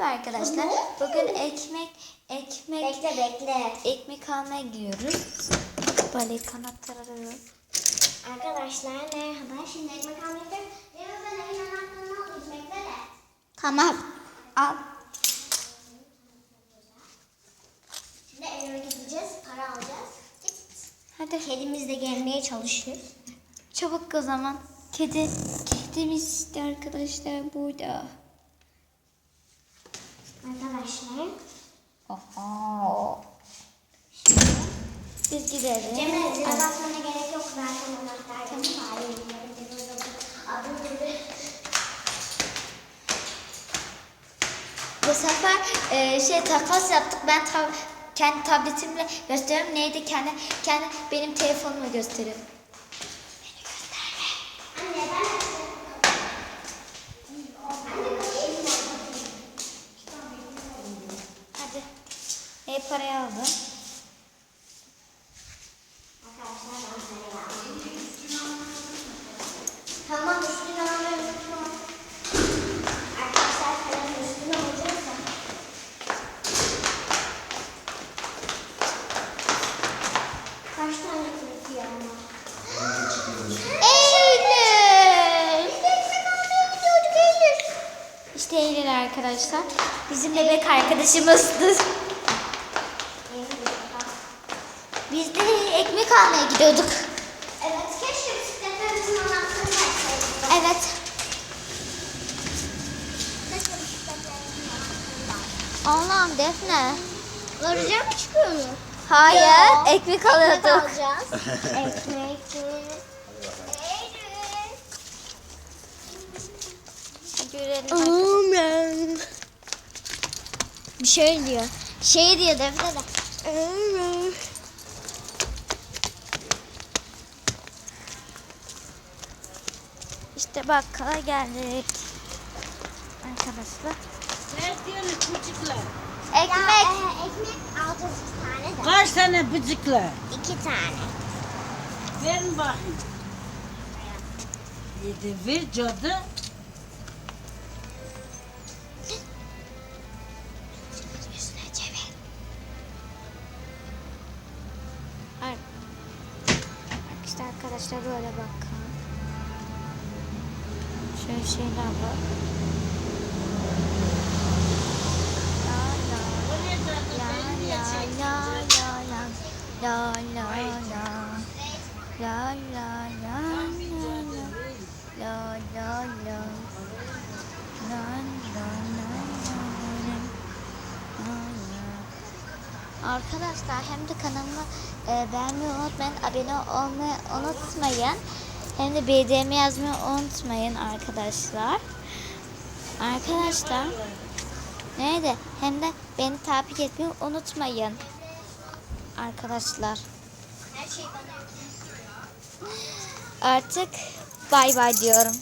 Merhaba arkadaşlar. Bugün ekmek ekmek Bekle bekle. ekmek almaya gidiyoruz. Böyle kanatları arıyorum. Arkadaşlar merhaba. Şimdi ekmek almaya gidiyorum. Ya ben evin anahtarını alayım. Bekle de. Tamam. Al. Şimdi eve gideceğiz. Para alacağız. Hadi. Kedimiz de gelmeye çalışıyor. Çabuk o zaman. Kedi. Kedimiz de arkadaşlar burada. Arkadaşlar. Oho. Biz gidelim. Cemre zile basmana gerek yok. Zaten anahtar var. Adım gibi. Bu sefer e, şey takas yaptık. Ben tab kendi tabletimle gösteriyorum. Neydi kendi kendi benim telefonumla gösteriyorum. Beni gösterme. Anne ben açtım. Hadi. E parayı aldım. Tamam üstüne alıyorum. Tamam. Arkadaşlar kalem üstüne. Kaç tane? Eylül. İşte Eylül arkadaşlar. Bizim bebek arkadaşımızdır. Biz de ekmek almaya gidiyorduk. Evet keşke bisikletlerimizin anahtarını açsaydık. Evet. Allah'ım Defne. Varacak mı çıkıyor mu? Hayır, Yok. ekmek alıyorduk. alacağız. Ekmek. Görelim. Bir şey diyor. Şey diyor Defne de. İşte bakkala geldik. Arkadaşlar. Ne diyorsun bıcıkla? Ekmek. Ya, e, ekmek alacağız iki tane de. Kaç tane bıcıkla? İki tane. Verin bakayım. Yedi ver cadı. Bak işte arkadaşlar böyle bakın. Şöyle şeyler var. La la. La la la. La la la la la la. Arkadaşlar hem de kanalıma e, beğenmeyi unutmayın, abone olmayı unutmayın. Hem de BDM yazmayı unutmayın arkadaşlar. Arkadaşlar neydi? Hem de beni takip etmeyi unutmayın. Arkadaşlar şey artık bay bay diyorum.